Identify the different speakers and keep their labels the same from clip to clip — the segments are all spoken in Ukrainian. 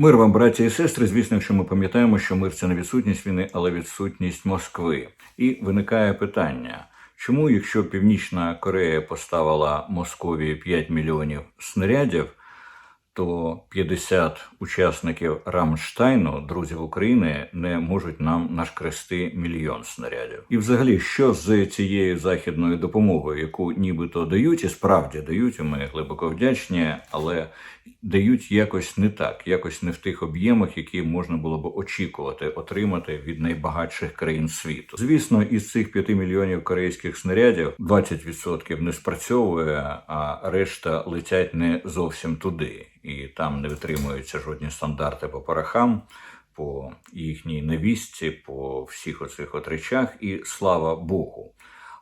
Speaker 1: Мир вам, браті і сестри. Звісно, якщо ми пам'ятаємо, що мир це не відсутність війни, але відсутність Москви. І виникає питання: чому, якщо Північна Корея поставила Московії 5 мільйонів снарядів, то 50 учасників Рамштайну, друзів України, не можуть нам нашкрести мільйон снарядів. І взагалі, що з цією західною допомогою, яку нібито дають, і справді дають, і ми глибоко вдячні, але дають якось не так, якось не в тих об'ємах, які можна було б очікувати отримати від найбагатших країн світу. Звісно, із цих 5 мільйонів корейських снарядів 20% не спрацьовує, а решта летять не зовсім туди, і там не витримуються жодні стандарти по порохам. По їхній невістці, по всіх оцих от речах, і слава Богу.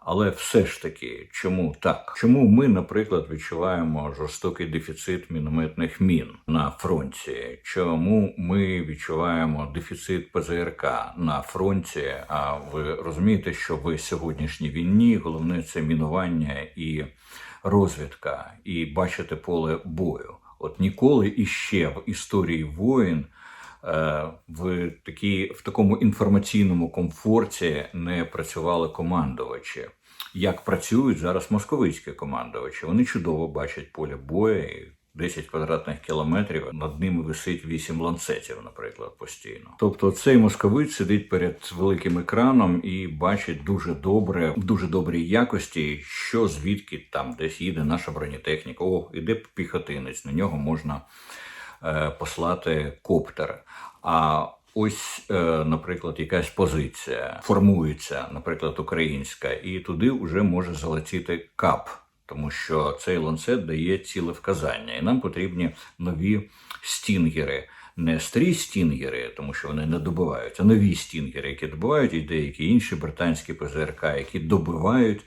Speaker 1: Але все ж таки, чому так? Чому ми, наприклад, відчуваємо жорстокий дефіцит мінометних мін на фронті? Чому ми відчуваємо дефіцит ПЗРК на фронті? А ви розумієте, що в сьогоднішній війні головне це мінування і розвідка, і бачити поле бою. От ніколи іще в історії воїн е, в такій, в такому інформаційному комфорті не працювали командувачі. Як працюють зараз московицькі командувачі? Вони чудово бачать поле бою. і 10 квадратних кілометрів над ними висить 8 ланцетів, наприклад, постійно. Тобто цей московит сидить перед великим екраном і бачить дуже добре, в дуже добрій якості, що звідки там десь їде наша бронетехніка. О, іде піхотинець, на нього можна е, послати коптер. А ось, е, наприклад, якась позиція формується, наприклад, українська, і туди вже може залетіти кап. Тому що цей ланцет дає ціле вказання, і нам потрібні нові стінгери. Не старі стінгери, тому що вони не добивають, а нові стінгери, які добивають, і деякі інші британські ПЗРК, які добивають,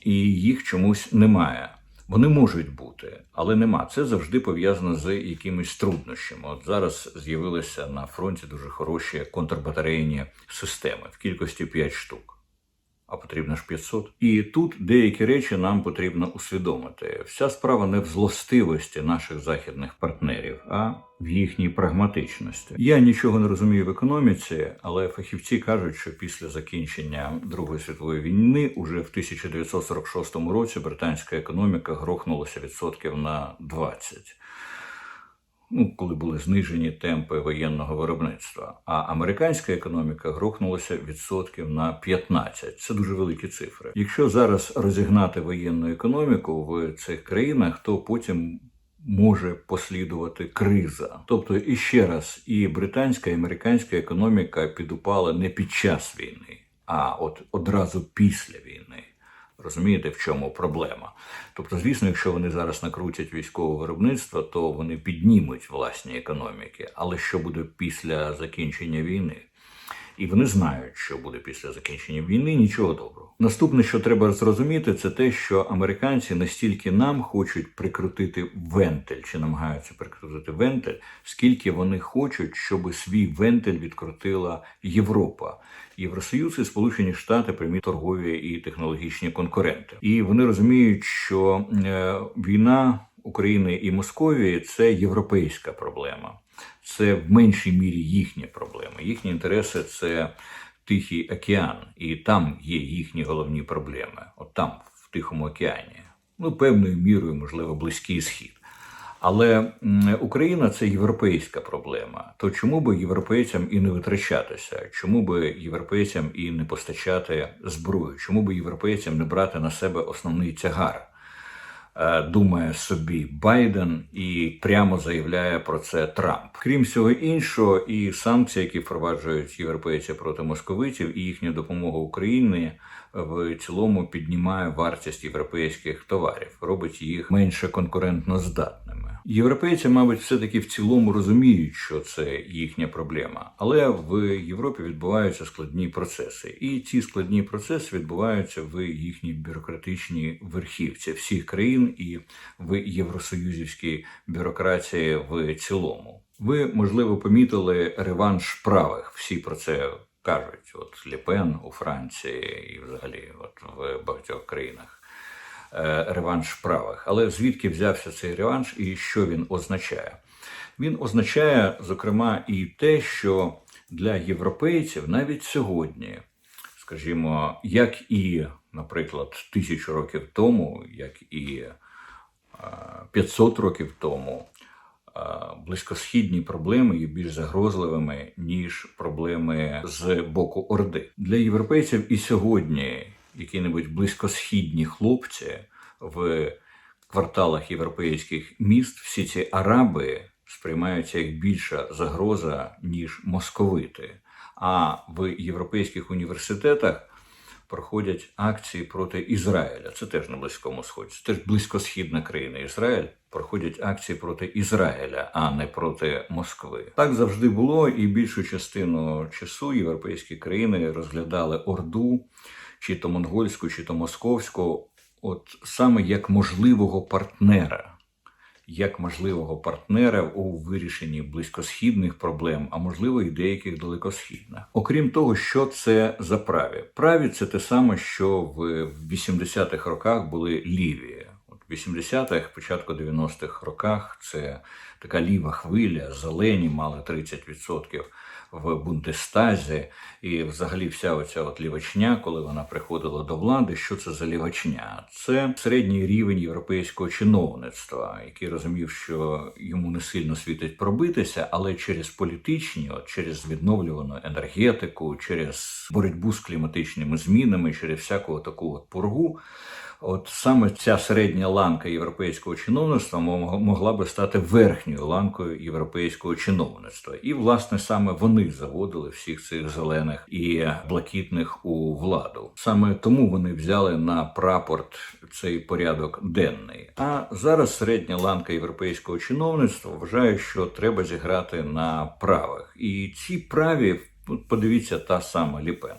Speaker 1: і їх чомусь немає. Вони можуть бути, але нема. Це завжди пов'язано з якимись труднощами. От зараз з'явилися на фронті дуже хороші контрбатарейні системи в кількості 5 штук а потрібно ж 500. І тут деякі речі нам потрібно усвідомити. Вся справа не в злостивості наших західних партнерів, а в їхній прагматичності. Я нічого не розумію в економіці, але фахівці кажуть, що після закінчення Другої світової війни, уже в 1946 році, британська економіка грохнулася відсотків на 20 ну, коли були знижені темпи воєнного виробництва. А американська економіка грохнулася відсотків на 15. Це дуже великі цифри. Якщо зараз розігнати воєнну економіку в цих країнах, то потім. Може послідувати криза, тобто і ще раз, і британська і американська економіка підупала не під час війни, а от одразу після війни. Розумієте, в чому проблема? Тобто, звісно, якщо вони зараз накрутять військове виробництво, то вони піднімуть власні економіки. Але що буде після закінчення війни? І вони знають, що буде після закінчення війни, нічого доброго. Наступне, що треба зрозуміти, це те, що американці настільки нам хочуть прикрутити вентиль, чи намагаються прикрутити вентиль, скільки вони хочуть, щоб свій вентиль відкрутила Європа. Євросоюз і Сполучені Штати прямі торгові і технологічні конкуренти, і вони розуміють, що е, війна України і Московії це європейська проблема це в меншій мірі їхня проблема. Їхні інтереси це Тихий океан, і там є їхні головні проблеми. От там, в Тихому океані. Ну, певною мірою, можливо, близький схід. Але Україна це європейська проблема. То чому би європейцям і не витрачатися? Чому би європейцям і не постачати зброю? Чому би європейцям не брати на себе основний тягар? Е, думає собі Байден і прямо заявляє про це Трамп. Крім всього іншого, і санкції, які впроваджують європейці проти московитів, і їхня допомога Україні в цілому піднімає вартість європейських товарів, робить їх менше конкурентно здатними. Європейці, мабуть, все-таки в цілому розуміють, що це їхня проблема, але в Європі відбуваються складні процеси, і ці складні процеси відбуваються в їхній бюрократичній верхівці всіх країн і в євросоюзівській бюрократії в цілому. Ви можливо помітили реванш правих. Всі про це кажуть. От Ліпен у Франції і, взагалі, от в багатьох країнах. Е, реванш правих. Але звідки взявся цей реванш і що він означає? Він означає, зокрема, і те, що для європейців навіть сьогодні, скажімо, як і, наприклад, тисячу років тому, як і е, 500 років тому, е, близькосхідні проблеми є більш загрозливими, ніж проблеми з боку Орди. Для європейців і сьогодні які-небудь близькосхідні хлопці в кварталах європейських міст, всі ці араби сприймаються як більша загроза, ніж московити. А в європейських університетах проходять акції проти Ізраїля. Це теж на Близькому Сході. Це теж близькосхідна країна Ізраїль. Проходять акції проти Ізраїля, а не проти Москви. Так завжди було, і більшу частину часу європейські країни розглядали Орду, чи то монгольську, чи то московську, от саме як можливого партнера як можливого партнера у вирішенні близькосхідних проблем, а можливо і деяких далекосхідних. Окрім того, що це за праві? Праві це те саме, що в 80-х роках були ліві. От в 80-х, початку 90-х роках це така ліва хвиля, зелені мали 30% в Бундестазі, і взагалі вся оця от лівачня, коли вона приходила до влади, що це за лівачня? Це середній рівень європейського чиновництва, який розумів, що йому не сильно світить пробитися, але через політичні, от через відновлювану енергетику, через боротьбу з кліматичними змінами, через всяку таку от пургу. От саме ця середня ланка європейського чиновництва могла би стати верхньою ланкою європейського чиновництва, і власне саме вони заводили всіх цих зелених і блакитних у владу. Саме тому вони взяли на прапорт цей порядок денний. А зараз середня ланка європейського чиновництва вважає, що треба зіграти на правих, і ці праві подивіться та сама Ліпен.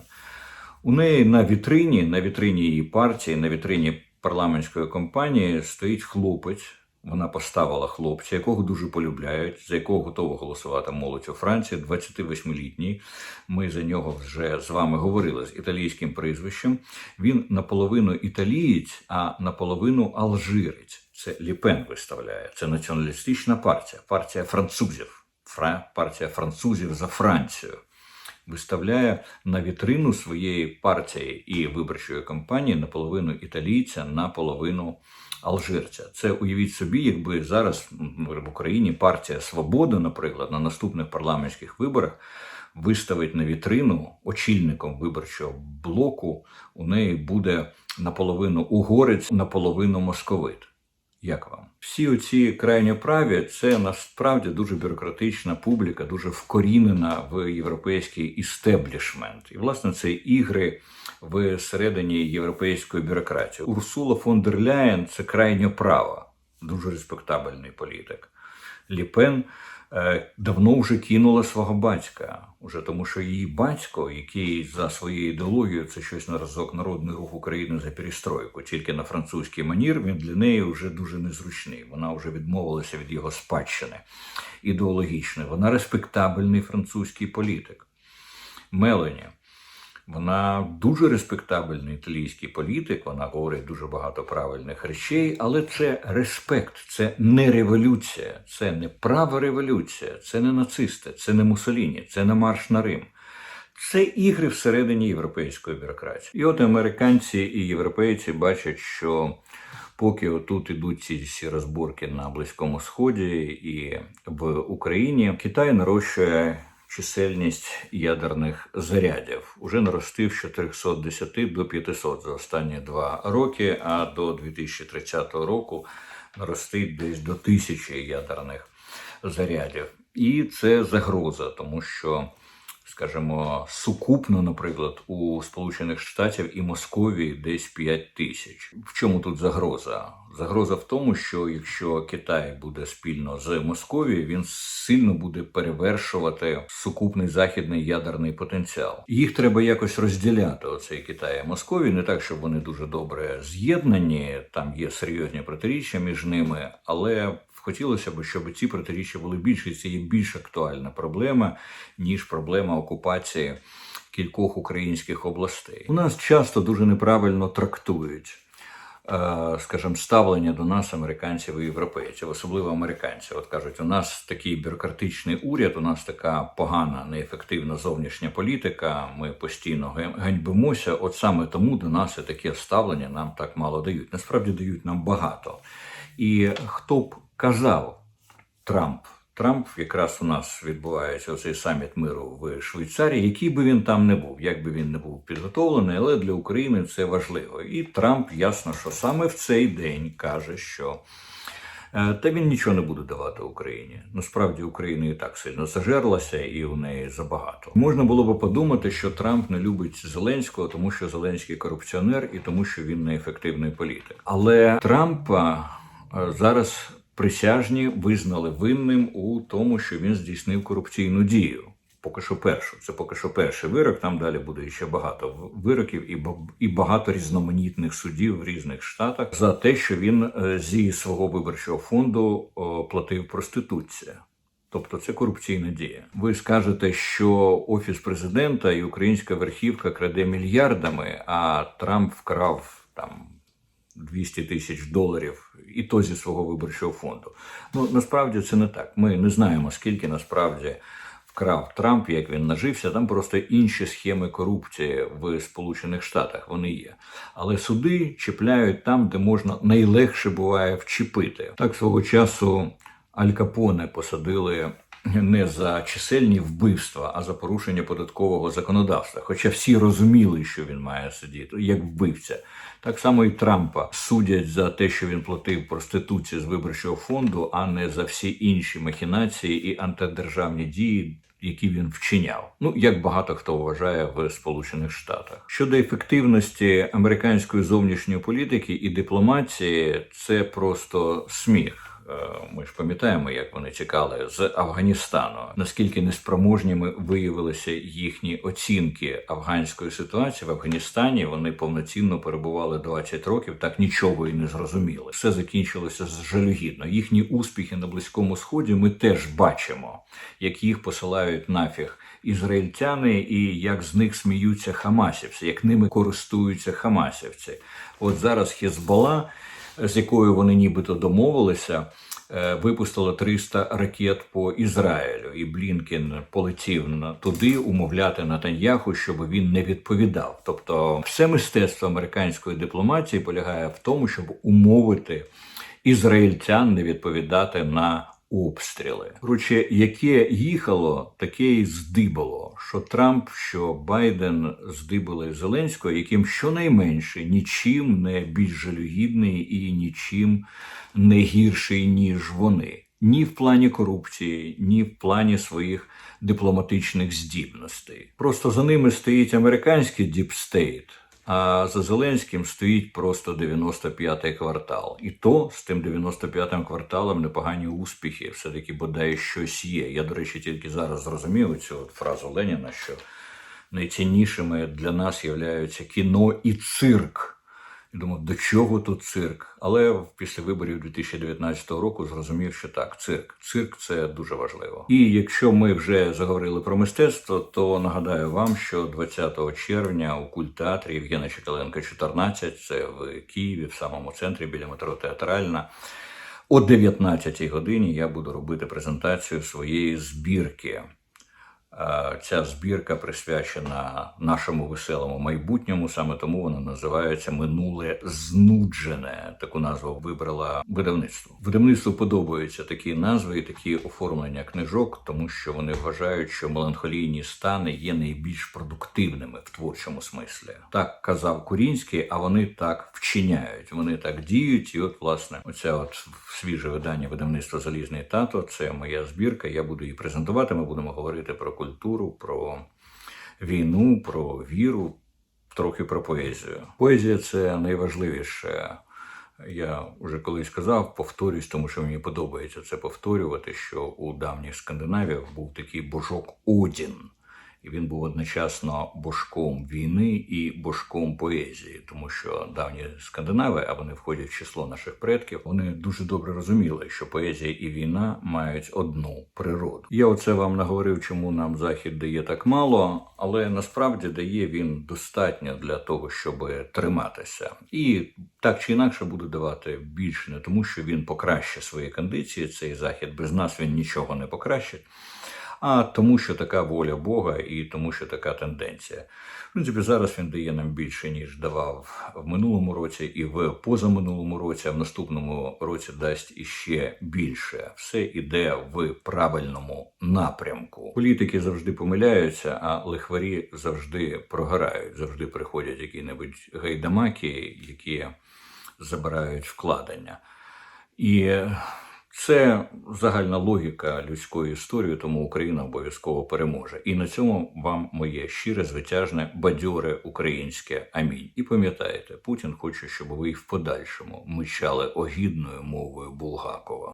Speaker 1: У неї на вітрині, на вітрині її партії, на вітрині парламентської кампанії стоїть хлопець. Вона поставила хлопця, якого дуже полюбляють, за якого готова голосувати молодь у Франції, 28-літній. Ми за нього вже з вами говорили з італійським прізвищем. Він наполовину італієць, а наполовину алжирець. Це Ліпен виставляє. Це націоналістична партія, партія французів, партія французів за Францію виставляє на вітрину своєї партії і виборчої кампанії наполовину італійця, наполовину алжирця. Це уявіть собі, якби зараз в Україні партія Свобода, наприклад, на наступних парламентських виборах. Виставить на вітрину очільником виборчого блоку, у неї буде наполовину угорець, наполовину московит. Як вам? Всі оці крайньоправі це насправді дуже бюрократична публіка, дуже вкорінена в європейський істеблішмент. І, власне, це ігри всередині європейської бюрократії. Урсула фон дер Ляєн це крайньо права, дуже респектабельний політик. Ліпен давно вже кинула свого батька, уже тому що її батько, який за своєю ідеологією це щось на разок народний рух України за перестройку, тільки на французький манір, він для неї вже дуже незручний. Вона вже відмовилася від його спадщини ідеологічної. Вона респектабельний французький політик. Мелані. Вона дуже респектабельний італійський політик, вона говорить дуже багато правильних речей, але це респект, це не революція, це не права революція, це не нацисти, це не Мусоліні, це не марш на Рим. Це ігри всередині європейської бюрократії. І от американці і європейці бачать, що поки отут ідуть ці всі розборки на Близькому Сході і в Україні, Китай нарощує чисельність ядерних зарядів. Уже наростив з 410 до 500 за останні два роки, а до 2030 року наростить десь до тисячі ядерних зарядів. І це загроза, тому що скажімо, сукупно, наприклад, у Сполучених Штатів і Московії десь 5 тисяч. В чому тут загроза? Загроза в тому, що якщо Китай буде спільно з Московією, він сильно буде перевершувати сукупний західний ядерний потенціал. Їх треба якось розділяти. Оцей Китай і Московію, не так, щоб вони дуже добре з'єднані. Там є серйозні протиріччя між ними, але Хотілося б, щоб ці протиріччя були більше. Це є більш актуальна проблема, ніж проблема окупації кількох українських областей. У нас часто дуже неправильно трактують е, скажімо, ставлення до нас, американців і європейців, особливо американців. От кажуть, у нас такий бюрократичний уряд, у нас така погана, неефективна зовнішня політика. Ми постійно ганьбимося. От саме тому до нас і таке ставлення нам так мало дають. Насправді дають нам багато. І хто б казав Трамп? Трамп якраз у нас відбувається цей саміт миру в Швейцарії, який би він там не був, як би він не був підготовлений, але для України це важливо. І Трамп ясно, що саме в цей день каже, що е, та він нічого не буде давати Україні. Насправді Україна і так сильно зажерлася, і у неї забагато. Можна було би подумати, що Трамп не любить Зеленського, тому що Зеленський корупціонер і тому, що він неефективний політик. Але Трампа е, зараз присяжні визнали винним у тому, що він здійснив корупційну дію. Поки що першу. Це поки що перший вирок. Там далі буде ще багато вироків і і багато різноманітних судів в різних штатах за те, що він е, зі свого виборчого фонду платив проституція. Тобто це корупційна дія. Ви скажете, що офіс президента і українська верхівка краде мільярдами, а Трамп вкрав там 200 тисяч доларів, і то зі свого виборчого фонду. Ну насправді це не так. Ми не знаємо, скільки насправді вкрав Трамп, як він нажився. Там просто інші схеми корупції в Сполучених Штатах. Вони є. Але суди чіпляють там, де можна найлегше буває вчепити. Так свого часу Аль Капоне посадили. Не за чисельні вбивства, а за порушення податкового законодавства. Хоча всі розуміли, що він має сидіти, як вбивця. Так само і Трампа судять за те, що він платив проституції з виборчого фонду, а не за всі інші махінації і антидержавні дії. Які він вчиняв, ну як багато хто вважає в Сполучених Штатах щодо ефективності американської зовнішньої політики і дипломатії, це просто сміх. Е, Ми ж пам'ятаємо, як вони тікали з Афганістану. Наскільки неспроможніми виявилися їхні оцінки афганської ситуації в Афганістані. Вони повноцінно перебували 20 років, так нічого і не зрозуміли. Все закінчилося жалюгідно. Їхні успіхи на близькому сході ми теж бачимо, як їх посилають нафіг ізраїльтяни, і як з них сміються хамасівці, як ними користуються хамасівці. От зараз Хезбола з якою вони нібито домовилися, випустило випустила 300 ракет по Ізраїлю, і Блінкін полетів туди умовляти Натаньяху, щоб він не відповідав. Тобто, все мистецтво американської дипломатії полягає в тому, щоб умовити ізраїльтян не відповідати на обстріли. Короче, яке їхало, таке й здибало. Що Трамп, що Байден здибали Зеленського, яким щонайменше нічим не більш жалюгідний і нічим не гірший, ніж вони. Ні в плані корупції, ні в плані своїх дипломатичних здібностей. Просто за ними стоїть американський діпстейт, а за Зеленським стоїть просто 95-й квартал. І то з тим 95-м кварталом непогані успіхи, все-таки бодай щось є. Я, до речі, тільки зараз зрозумів цю от фразу Леніна, що найціннішими для нас являються кіно і цирк. І думав, до чого тут цирк? Але після виборів 2019 року зрозумів, що так, цирк. Цирк це дуже важливо. І якщо ми вже заговорили про мистецтво, то нагадаю вам, що 20 червня у культтеатрі Євгена Чекаленка 14, це в Києві, в самому центрі біля метро Театральна. О 19 годині я буду робити презентацію своєї збірки. Е, Ця збірка присвячена нашому веселому майбутньому. Саме тому вона називається Минуле знуджене. Таку назву вибрала видавництво. Видавництву подобаються такі назви і такі оформлення книжок, тому що вони вважають, що меланхолійні стани є найбільш продуктивними в творчому смислі. Так казав Курінський, а вони так вчиняють. Вони так діють. І от, власне, оця от свіже видання видавництва Залізний тато. Це моя збірка. Я буду її презентувати. Ми будемо говорити про культуру, про війну, про віру, трохи про поезію. Поезія це найважливіше. Я вже колись казав, повторюсь, тому що мені подобається це повторювати, що у давніх Скандинавіях був такий божок Одін. І він був одночасно божком війни і божком поезії, тому що давні скандинави, а вони входять в число наших предків, вони дуже добре розуміли, що поезія і війна мають одну природу. Я оце вам наговорив, чому нам захід дає так мало, але насправді дає він достатньо для того, щоб триматися, і так чи інакше буде давати більше, не тому, що він покращить свої кондиції. Цей захід без нас він нічого не покращить а тому, що така воля Бога і тому, що така тенденція. В принципі, зараз він дає нам більше, ніж давав в минулому році, і в позаминулому році, а в наступному році дасть іще більше. Все іде в правильному напрямку. Політики завжди помиляються, а лихварі завжди програють. Завжди приходять які-небудь гайдамаки, які забирають вкладення. І це загальна логіка людської історії, тому Україна обов'язково переможе. І на цьому вам моє щире, звитяжне, бадьоре українське амінь. І пам'ятаєте, Путін хоче, щоб ви й в подальшому мичали огідною мовою Булгакова.